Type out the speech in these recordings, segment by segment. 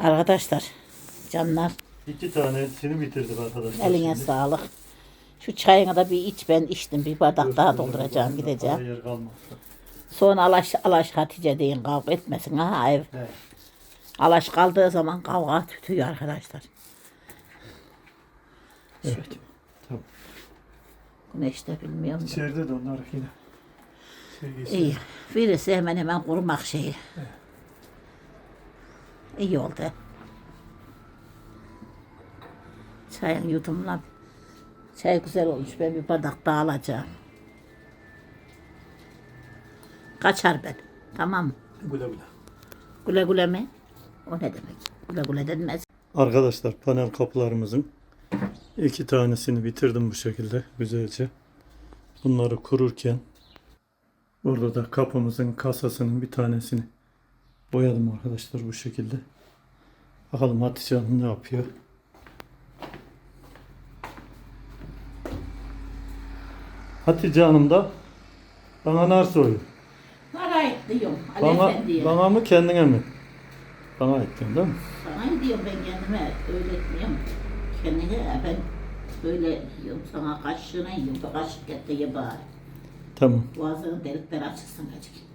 Arkadaşlar canlar İki tanesini bitirdik arkadaşlar. eline şimdi. sağlık. Şu çayını da bir iç ben içtim. Bir bardak daha dolduracağım gideceğim. Sonra alaş alaş Hatice deyin kavga etmesin ha ev. Evet. Alaş kaldığı zaman kavga tütüyor arkadaşlar. Evet. Tamam. Güneşte bilmiyorum. İçeride de onlar yine. Şey. İyi. Birisi hemen hemen kurumak şeyi. İyi oldu. Çayın yudumla. Çay güzel olmuş. Ben bir bardak daha alacağım. Kaçar ben. Tamam mı? Güle güle. Güle güle mi? O ne demek? Güle güle denmez. Arkadaşlar panel kapılarımızın iki tanesini bitirdim bu şekilde güzelce. Bunları kururken burada da kapımızın kasasının bir tanesini boyadım arkadaşlar bu şekilde. Bakalım Hatice Hanım ne yapıyor? Hatice Hanım da bana nar soruyor. Para diyorum. Ali Bana, bana mı kendine mi? Bana ettin değil mi? Sana diyorum ben kendime öğretmiyorum. Kendine ben böyle yiyorum sana kaşığına yiyorum. Kaşık et de ye bari. Tamam. Boğazının delikleri açılsın acık.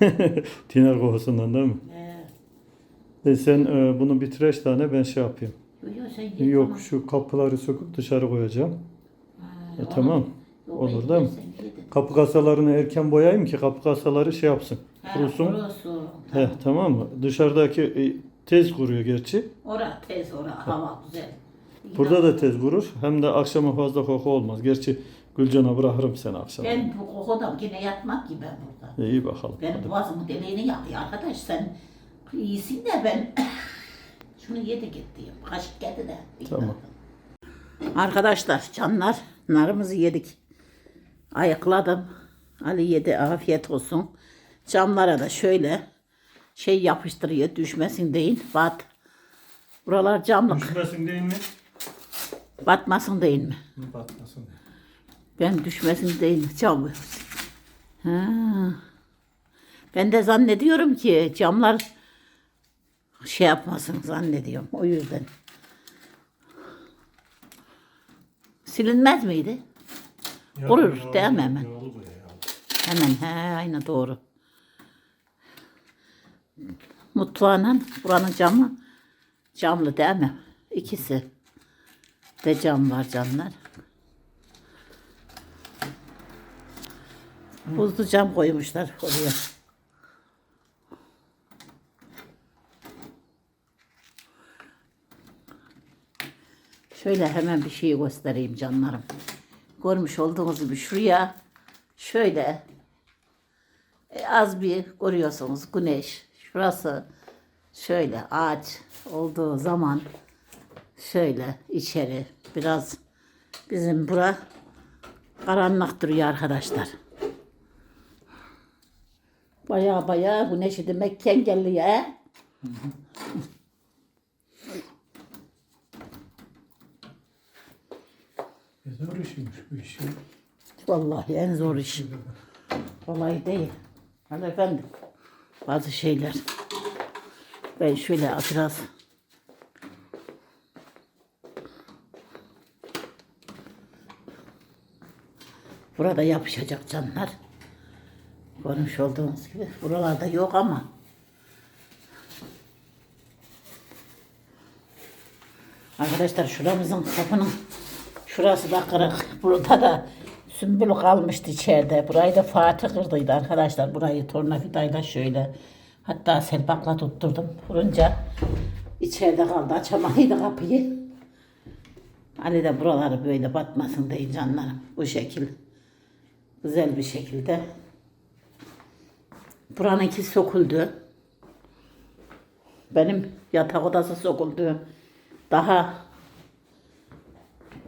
Tiner kovasundan değil mi? Ee, E sen e, bunu bitireç tane ben şey yapayım. yok sen ye, Yok tamam. şu kapıları söküp dışarı koyacağım. Ha, E, onu- tamam. Yok, Olur değil mi? de. Kapı kasalarını erken boyayayım ki kapı kasaları şey yapsın. Ha, Kurusun. kurusun. He, tamam mı? Dışarıdaki e, tez kuruyor gerçi. Ora tez ora hava güzel. Burada da tez kurur. Hem de akşama fazla koku olmaz. Gerçi Gülcan'a bırakırım seni akşam. Ben bu kokuda yine yatmak ben burada. İyi bakalım. Benim Hadi. boğazımın deliğini yakıyor arkadaş sen iyisin de ben şunu yedi git diyeyim. Kaşık geldi de. Tamam. Arkadaşlar canlar narımızı yedik. Ayıkladım. Ali yedi afiyet olsun. Camlara da şöyle şey yapıştırıyor düşmesin değil. Bat. Buralar camlık. Düşmesin değil mi? Batmasın değil mi? Batmasın. Ben düşmesin değil cam. Ha. Ben de zannediyorum ki camlar şey yapmasın zannediyorum. O yüzden. Silinmez miydi? Kurur, değil mi hemen? Yağlı. Hemen he aynı doğru. Mutfağının buranın camı camlı değil mi? İkisi de cam var canlar. Buzlu cam koymuşlar oraya. Şöyle hemen bir şey göstereyim canlarım. Görmüş olduğunuz gibi şuraya şöyle e, az bir görüyorsunuz güneş. Şurası şöyle ağaç olduğu zaman şöyle içeri biraz bizim bura karanlık duruyor arkadaşlar. Baya baya güneşi demek engelliyor. he? E, Zor işmiş bu iş. ya. Vallahi en zor iş. Kolay değil. Hadi efendim. Bazı şeyler. Ben şöyle biraz Burada yapışacak canlar. Görmüş olduğunuz gibi. Buralarda yok ama. Arkadaşlar şuramızın kapının şurası da kırık. Burada da sümbül kalmıştı içeride. Burayı da Fatih kırdıydı arkadaşlar. Burayı tornavidayla şöyle. Hatta selbakla tutturdum. Vurunca içeride kaldı. Açamaydı kapıyı. Ali de buraları böyle batmasın diye canlarım. Bu şekil. Güzel bir şekilde. Buranınki söküldü. Benim yatak odası söküldü. Daha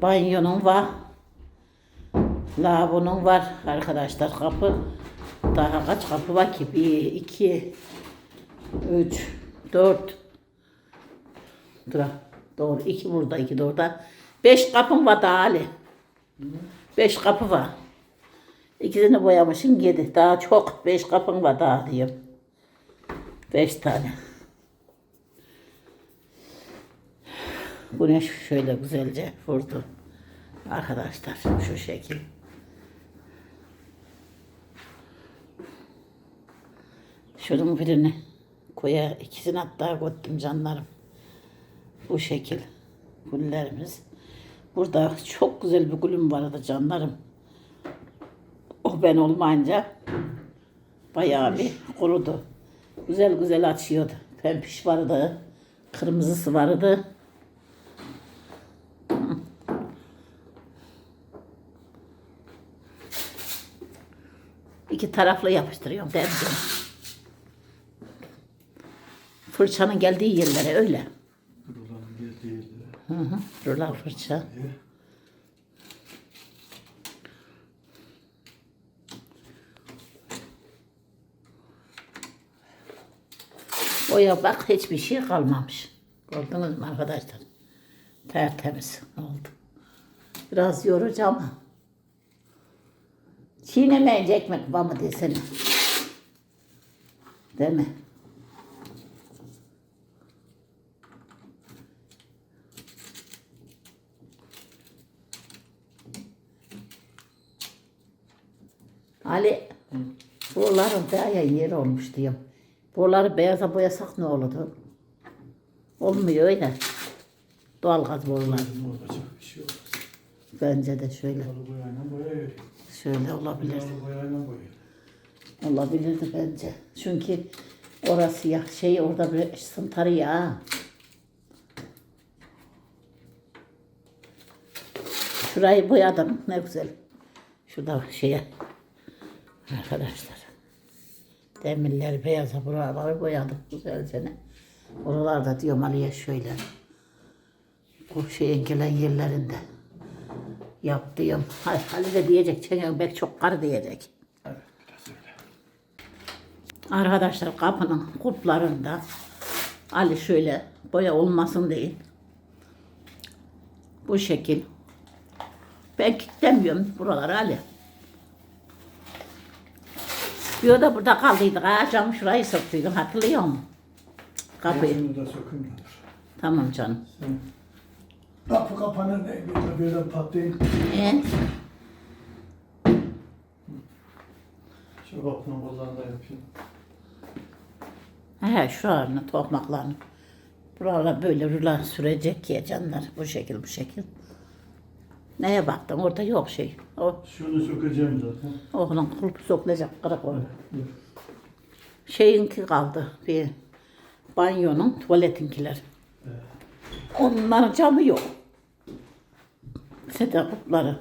banyonun var. Lavabonun var arkadaşlar kapı. Daha kaç kapı var ki? Bir, iki, üç, dört. Dur. Doğru. iki burada, iki de orada. Beş kapım var daha Ali. Beş kapı var. İkisini boyamışım yedi. Daha çok. Beş kapım var daha diyeyim. Beş tane. Güneş şöyle güzelce vurdu. Arkadaşlar şu şekil. Şunun birini koya ikisini hatta koydum canlarım. Bu şekil güllerimiz. Burada çok güzel bir gülüm vardı canlarım. Ben olmayınca bayağı bir kurudu. Güzel güzel açıyordu. Pempiş vardı. Kırmızısı vardı. İki taraflı yapıştırıyorum. Canım? Fırçanın geldiği yerlere öyle. Buraların geldiği yerlere. Hı hı. Rulo fırça. Oya bak hiçbir şey kalmamış. Gördünüz mü arkadaşlar? Tertemiz oldu. Biraz yorucu ama. Çiğnemeyince ekmek var mı desene. Değil mi? Ali, buraların beyaz yer olmuş diyorum. Buraları beyaza boyasak ne olurdu? Olmuyor öyle. Doğalgaz borular. Ne olacak bir şey olmaz. Bence de şöyle. Boyayla. Şöyle olabilir. Kalı boyayla. Olabilirdi bence. Çünkü orası ya şey orada bir sıntarı ya. Şurayı boyadım ne güzel. Şurada şeye arkadaşlar. Demirleri beyaza buraları boyadım güzelce. ne. Oralarda diyorum Ali'ye şöyle. Bu şeyin gelen yerlerinde yap diyorum. Ali de diyecek, Çengel belki çok kar diyecek. Evet. Arkadaşlar kapının kulplarında Ali şöyle boya olmasın değil. Bu şekil. Ben kilitlemiyorum buraları Ali. Bir da burada kaldıydık. Ha, cam şurayı soktuydum hatırlıyor musun? Kapıyı. Dur. Tamam canım. Sen kapı kapanır ne bir birden patlayın. Ee, Şu kapının kollarını da yapayım. he, şu an tokmaklarını. Buralara böyle rüla sürecek ya canlar. Bu şekil bu şekil. Neye baktın? Orada yok şey. O Şunu sökeceğim zaten. Oğlum kulpu sokulacak kırık onu. Şeyinki kaldı bir banyonun tuvaletinkiler. Onların camı yok. Sete kulpları.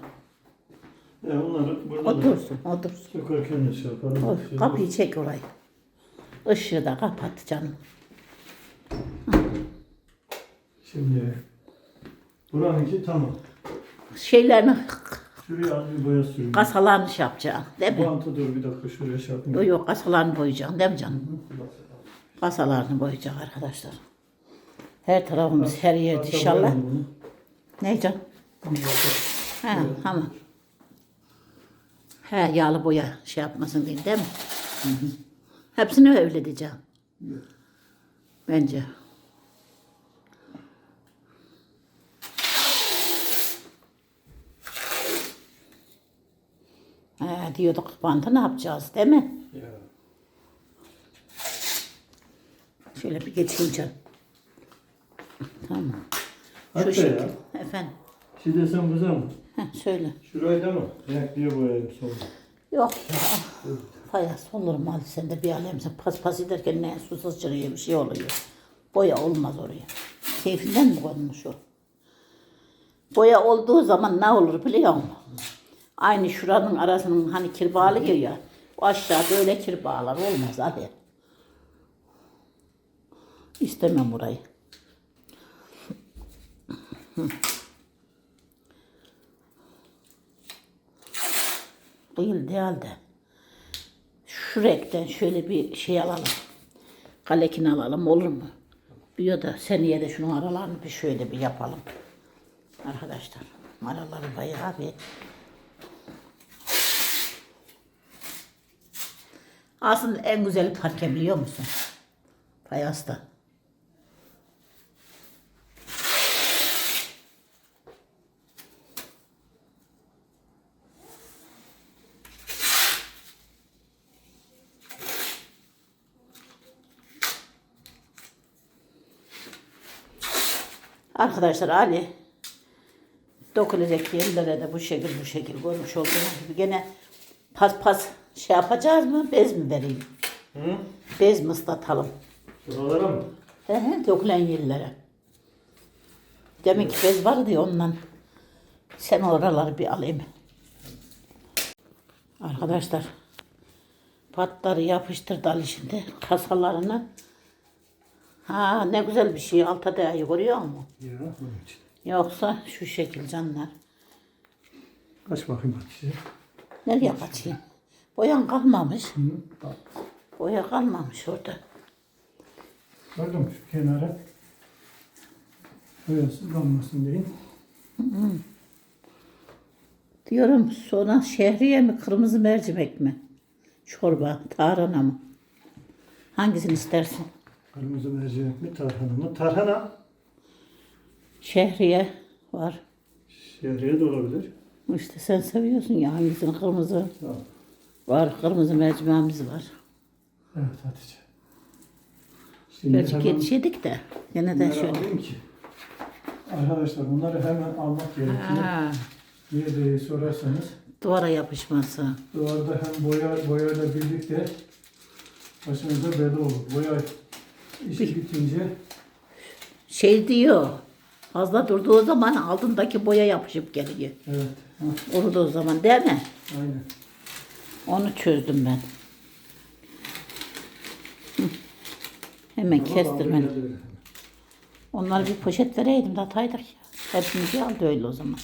Ya onları burada da Otursun, otursun. sökerken de şey yaparım. Otur, Şey- kapıyı çek orayı. Işığı da kapat canım. Şimdi buranınki tamam. Şeylerini, Şuraya az bir boya süreyim. kasalarını şey yapacaksın değil mi? Bantı dur bir dakika şuraya şey yapayım. Yok yok kasalarını boyayacaksın değil mi canım? Kasalarını boyayacak arkadaşlar. Her tarafımız her yerde Hatta inşallah. boyayalım bunu. Ne canım? Bunu yapalım. He, tamam. He, yağlı boya şey yapmasın değil, değil mi? Hepsini öyle diyeceğim. Bence. He, diyorduk bantı ne yapacağız değil mi? Ya. Şöyle bir geçeyim canım. Tamam. Hatta Şu ya. şekil. Efendim. Şey desem kızım. Heh, söyle. Şurayı da mı? Renkliye boyayayım sonra. Yok ya. Fayas olur mu hadi sen de bir alemsin. Pas pas ederken ne susuz çırıyor bir şey oluyor. Boya olmaz oraya. Keyfinden mi konmuş o? Boya olduğu zaman ne olur biliyor musun? Aynı şuranın arasının hani kir bağlıyor ya. O aşağı böyle kir bağlar olmaz hadi. İstemem burayı. Değil değil de. Şu renkten şöyle bir şey alalım. Kalekin alalım olur mu? Ya da seneye de şunun aralarını bir şöyle bir yapalım. Arkadaşlar araları bayağı bir Aslında en güzeli parke biliyor musun? Payasta. Arkadaşlar hani Ali dokulecek yerlere de bu şekil bu şekil görmüş olduğunuz gibi gene paspas pas şey yapacağız mı? Bez mi vereyim? Hı? Bez mi ıslatalım? Şuralara mı? He he dökülen yerlere. Demek ki bez vardı ya ondan. Sen oraları bir alayım. Arkadaşlar patları yapıştırdı Ali şimdi kasalarını. Ha ne güzel bir şey alta değerli görüyor musun? Ya. Yoksa şu şekil canlar. Kaç bakayım Hatice. Nereye kaçayım? Boyan kalmamış. Hı? Bak. Boya kalmamış orada. Gördün mü şu kenara? Boyasız kalmasın deyin. Diyorum sonra şehriye mi kırmızı mercimek mi? Çorba, tarhana mı? Hangisini istersin? Kırmızı mercimek mi tarhana mı? Tarhana. Şehriye var. Şehriye de olabilir. İşte sen seviyorsun ya hangisini kırmızı Tamam. Var. Kırmızı mercimeğimiz var. Evet Hatice. Şimdi Gerçi geç yedik de. Yine de şöyle. ki. Arkadaşlar bunları hemen almak gerekiyor. Ha, Niye sorarsanız duvara yapışması. duvarda hem boya boyayla birlikte başınıza bela olur. Boya işi bitince Şey diyor. Fazla durduğu zaman altındaki boya yapışıp geliyor. evet. Hah, Kuruduğu zaman değil mi? aynen. Onu çözdüm ben. Hemen geldi. Onları bir poşet vereydim de ataydık ya. Hepsini bir aldı öyle o zaman.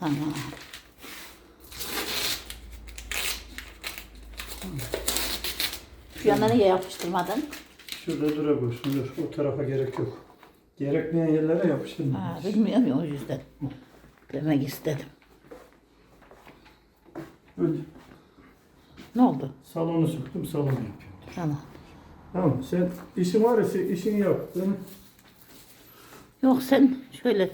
Tamam. Şu yana niye yapıştırmadın? Şurada durabilirsin. Dur. O tarafa gerek yok. Gerekmeyen yerlere yapıştırma. Ha, bilmiyorum ya o yüzden. Demek istedim. Önce Ne oldu? salonu söktüm. Salonu yapıyorum. Tamam. Tamam. Sen işin var ise işini yap. Ben Yok sen şöyle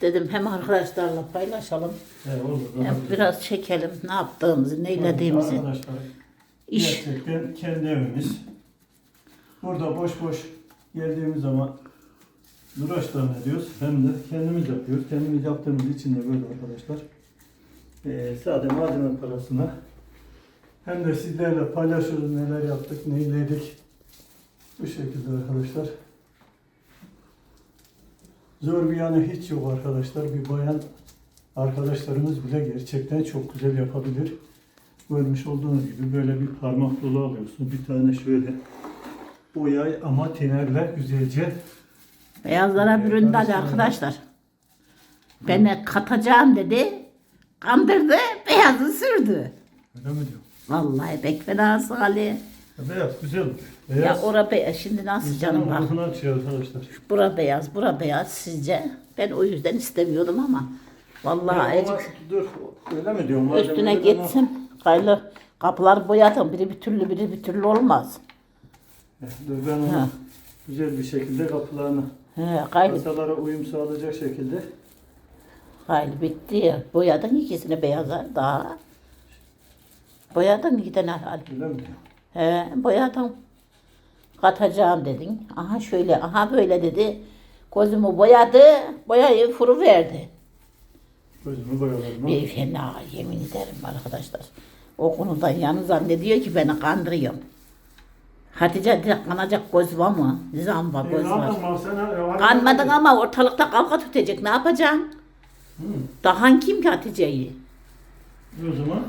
dedim hem arkadaşlarla paylaşalım He, olur. hem biraz çekelim ne yaptığımızı, neylediğimizi. Arkadaşlar İş. gerçekten kendi evimiz. Burada boş boş geldiğimiz zaman duraçtan ediyoruz. Hem de kendimiz yapıyoruz. Kendimiz yaptığımız için de böyle arkadaşlar. Ee, sade malzeme parasına hem de sizlerle paylaşıyoruz neler yaptık, neyledik. Bu şekilde arkadaşlar. Zor bir yanı hiç yok arkadaşlar. Bir bayan arkadaşlarımız bile gerçekten çok güzel yapabilir. Görmüş olduğunuz gibi böyle bir parmak dolu alıyorsun. Bir tane şöyle boyay ama tinerle güzelce Beyazlara büründü hadi arkadaşlar. Beni katacağım dedi. Kandırdı, beyazı sürdü. öyle mi diyor? Vallahi pek fenası Ali. Ya Beyaz güzel. Ya Beyaz ora beyaz. Şimdi nasıl insanın canım bak. açıyor arkadaşlar. Bura beyaz, bura beyaz sizce. Ben o yüzden istemiyordum ama. Vallahi Ya azıcık dur öyle mi diyorum? üstüne ama- gitsin. Kaylı kapılar boyadım. Biri bir türlü, biri bir türlü olmaz. Dur ben onu güzel bir şekilde kapılarını He, kaylı, kasalara uyum sağlayacak şekilde kaylı bitti ya. Boyadın ikisini beyaza daha. Boyadın iki tane hal. öyle mi? He, boyadım. Katacağım dedin. Aha şöyle, aha böyle dedi. Gözümü boyadı, boyayı furu verdi. Gözümü boyalarım. Bir fena yemin ederim arkadaşlar. O konuda yanı zannediyor ki beni kandırıyor. Hatice direkt kanacak göz var mı? Nizam var, göz var. Kanmadın ama ortalıkta kavga tutacak. Ne yapacaksın? Hı. Dahan kim ki Hatice'yi? O zaman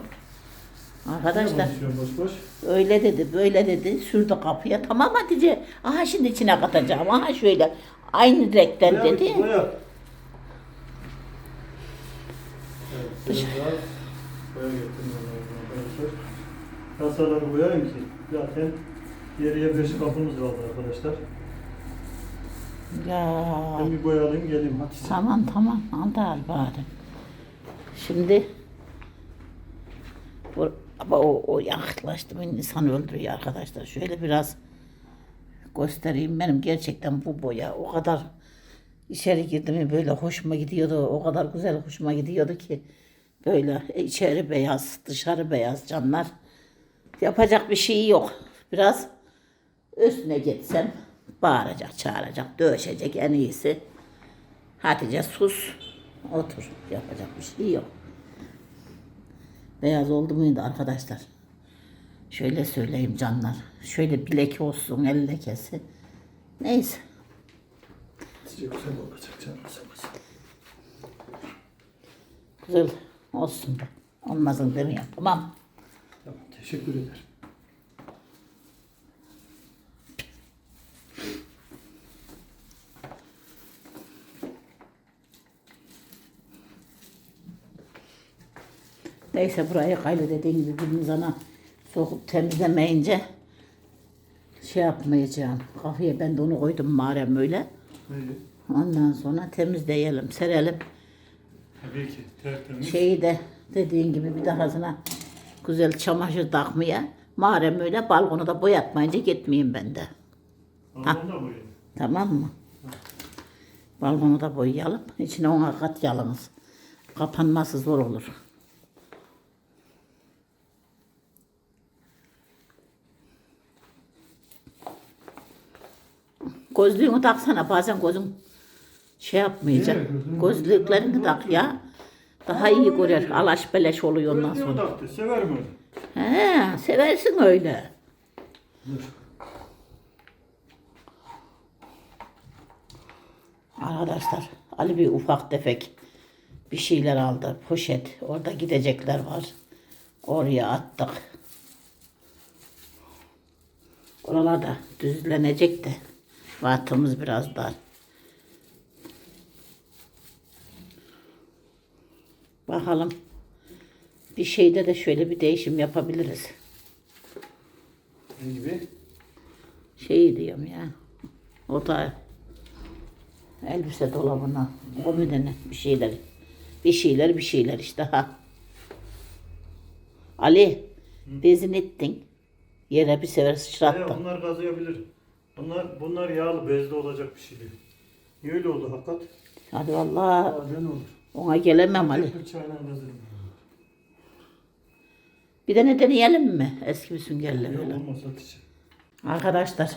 Arkadaşlar öyle dedi, böyle dedi. Sürdü kapıya. Tamam Hatice. Aha şimdi içine katacağım. Aha şöyle. Aynı renkten Boya dedi. boya. Evet. Kasaları boyayayım ki zaten geriye beş kapımız kaldı arkadaşlar. Ya. Ben bir boyalayayım geleyim hadi. Tamam tamam. Al da al bari. Şimdi bu, ama o, o yaklaştı beni insan öldürüyor arkadaşlar. Şöyle biraz göstereyim. Benim gerçekten bu boya o kadar içeri girdi mi böyle hoşuma gidiyordu. O kadar güzel hoşuma gidiyordu ki böyle içeri beyaz, dışarı beyaz canlar. Yapacak bir şey yok. Biraz üstüne geçsem Bağıracak, çağıracak, dövüşecek en iyisi. Hatice sus, otur. Yapacak bir şey yok. Beyaz oldu muydu arkadaşlar? Şöyle söyleyeyim canlar. Şöyle bir leke olsun, el lekesi. Neyse. Güzel olacak canım. Güzel olsun. Olmazın demiyorum. Tamam. Tamam teşekkür ederim. Neyse burayı kaylı dediğin gibi biriniz ana sokup temizlemeyince şey yapmayacağım. Kafaya ben de onu koydum mağarem öyle. İyi. Ondan sonra temizleyelim, serelim. Tabii ki tertemiz. Şeyi de dediğin gibi bir dahasına güzel çamaşır takmaya. Mağarem öyle balkonu da boyatmayınca gitmeyeyim ben de. Balkon da. Tamam mı? Balkonu da boyayalım. İçine ona kat yalınız. Kapanması zor olur. Gözlüğünü taksana bazen gözün şey yapmayacak. Gözlüklerini tak ya. Daha iyi görer. Alaş beleş oluyor ondan Gözlüğü sonra. taktı. Sever mi? He, seversin öyle. Arkadaşlar Ali bir ufak tefek bir şeyler aldı. Poşet. Orada gidecekler var. Oraya attık. Oralar da düzlenecek de. Vaktimiz biraz dar. Bakalım. Bir şeyde de şöyle bir değişim yapabiliriz. Ne gibi? Şey diyorum ya. O da elbise dolabına, komodine bir şeyler. Bir şeyler bir şeyler işte ha. Ali bezin ettin. Yere bir sefer sıçrattın. bunlar gazlayabilir. Bunlar, bunlar yağlı bezli olacak bir şey değil. Niye öyle oldu hakikat? Hadi vallahi Bazen olur. ona gelemem Ali. Bıçağıyla gazlarım. Bir de ne deneyelim mi? Eski bir süngerle Yok böyle. olmaz Hatice. Arkadaşlar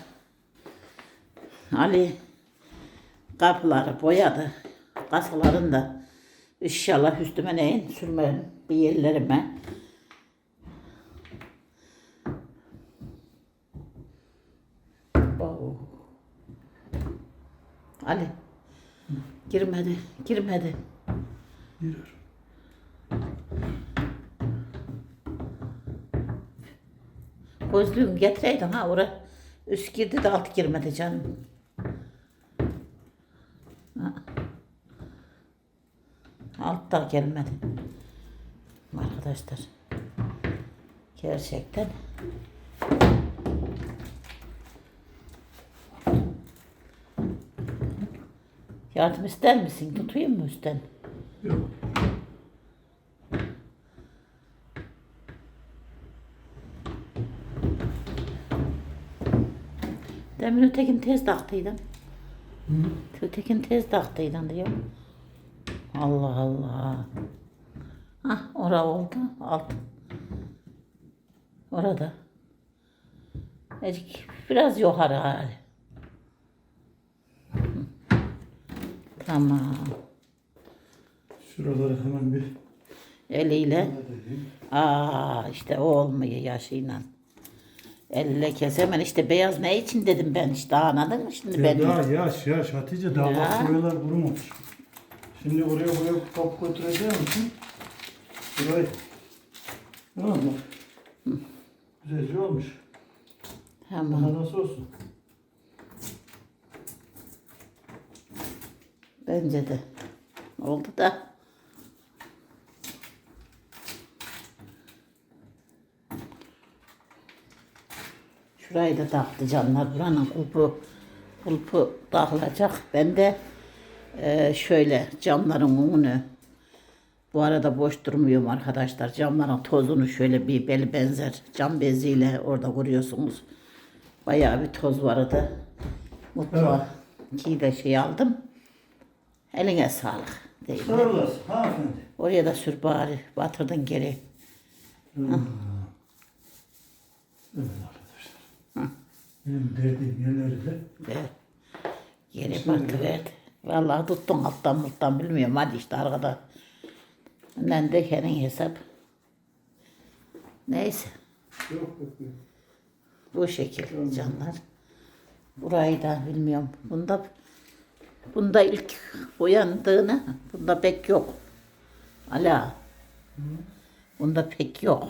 Ali kapıları boyadı. Kasaların da inşallah üstüme neyin sürme bir yerlerime. Ali girmedi girmedi. Girer. Gözlüğümü getireydin ha oraya. Üst girdi de alt girmedi canım. Ha. Alt da gelmedi. Arkadaşlar. Gerçekten. Yardım ister misin? Tutayım mı üstten? Yok. Demin ötekini tez taktıydım. Ötekini tez taktıydım diyor. Allah Allah. Ah ora oldu. Alt. Orada. Biraz yukarı hali. Hı. Tamam. Şuraları hemen bir Eliyle. Aa işte o olmuyor yaşıyla. Elle kesemen işte beyaz ne için dedim ben işte anladın mı şimdi Ya ben. daha yaş yaş Hatice daha Ya. bak boyalar kurumamış. Şimdi oraya buraya kap götüreceğim için burayı tamam mı? Güzelce olmuş. Tamam. Daha nasıl olsun? Bence de. Oldu da. Şurayı da taktı canlar. Buranın kulpu, kulpu takılacak. Ben de eee, şöyle camların önünü bu arada boş durmuyorum arkadaşlar. Camların tozunu şöyle bir beli benzer cam beziyle orada vuruyorsunuz. Bayağı bir toz vardı. Mutfağa ki de şey aldım. Eline sağlık. Değil mi? Sağ olasın hanımefendi. Oraya da sür bari. Batırdın geri. Evet arkadaşlar. Benim dediğim yerleri de Ve yeri batıverdi. Vallahi tuttun alttan muttan bilmiyorum. Hadi işte arkada. Ben de senin hesap. Neyse. yok yok. yok. Bu şekil canlar. Burayı da bilmiyorum. Bunda bunda ilk uyandığını bunda pek yok. Ala. Bunda pek yok.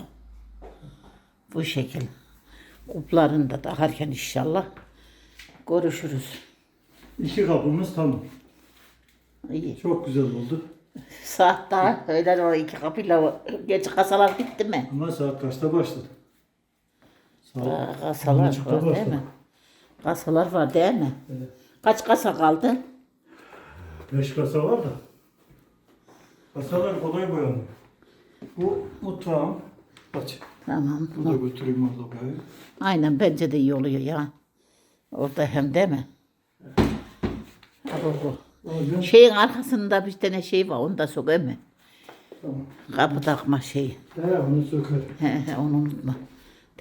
Bu şekil. Kuplarını da takarken inşallah görüşürüz. İki kapımız tamam. İyi. Çok güzel oldu. Saat daha öğlen o iki kapıyla geç kasalar bitti mi? Ama saat kaçta başladı? Aa, Saat kasalar buçukta var değil başladı. mi? Kasalar var değil mi? Evet. Kaç kasa kaldı? Beş kasa var da. Kasalar kolay boyanıyor. Bu mutfağım. Aç. Tamam. Bunu da götüreyim orada boyayı. Aynen bence de iyi oluyor ya. Orada hem değil mi? Ha, bu, bu. Alacağım. Şeyin arkasında bir tane şey var onu da sok mi? Tamam. Kapı takma şeyi. He onu sökerim. He, he, onu unutma.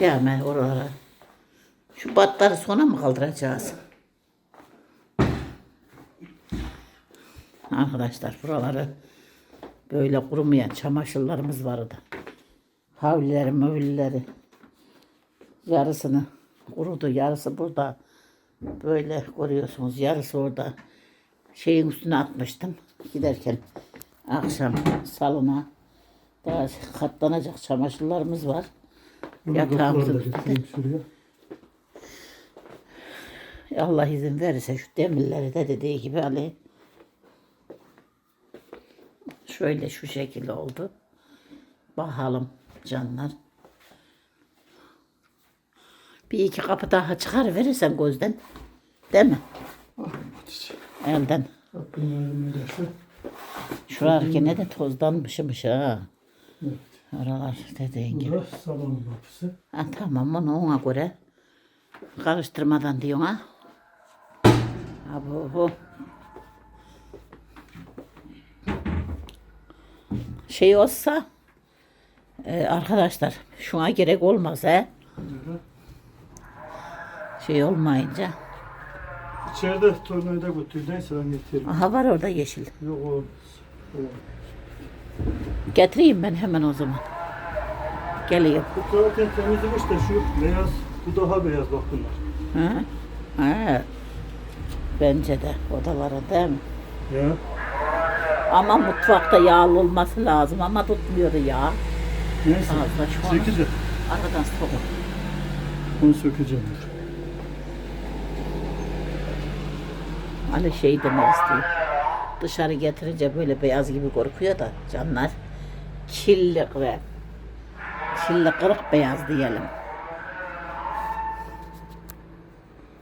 Devam et oralara. Şu batları sona mı kaldıracağız? Arkadaşlar buraları böyle kurumayan çamaşırlarımız vardı. Havlileri mavlileri yarısını kurudu yarısı burada böyle görüyorsunuz yarısı orada şeyin üstüne atmıştım giderken akşam salona daha katlanacak çamaşırlarımız var. Yatağımızın üstünde. Allah izin verirse şu demirleri de dediği gibi Ali şöyle şu şekilde oldu. Bakalım canlar. Bir iki kapı daha çıkar verirsen gözden. Değil mi? Elden. Şuralar gene de tozdanmışmış ha. Evet. Oralar dediğin gibi. Burası salonun kapısı. Ha, tamam onu ona göre karıştırmadan diyorsun ha. Ha. Şey olsa e, arkadaşlar şuna gerek olmaz he. Şey olmayınca. İçeride tornavida götür. Neyse ben getireyim. Aha var orada yeşil. Yok o. o- Getireyim ben hemen o zaman. Geliyorum. Bu zaten temizlemiş de şu beyaz. Bu daha beyaz bak bunlar. Ha? Ha. Bence de odalara değil mi? Ya. Ama mutfakta yağlı olması lazım ama tutmuyor ya. Neyse. Fazla şu an. Çekil de. Aradan sokup. Onu sökeceğim. Hani şey demek istiyor. Dışarı getirince böyle beyaz gibi korkuyor da canlar. Çillik ve çilli kırık beyaz diyelim.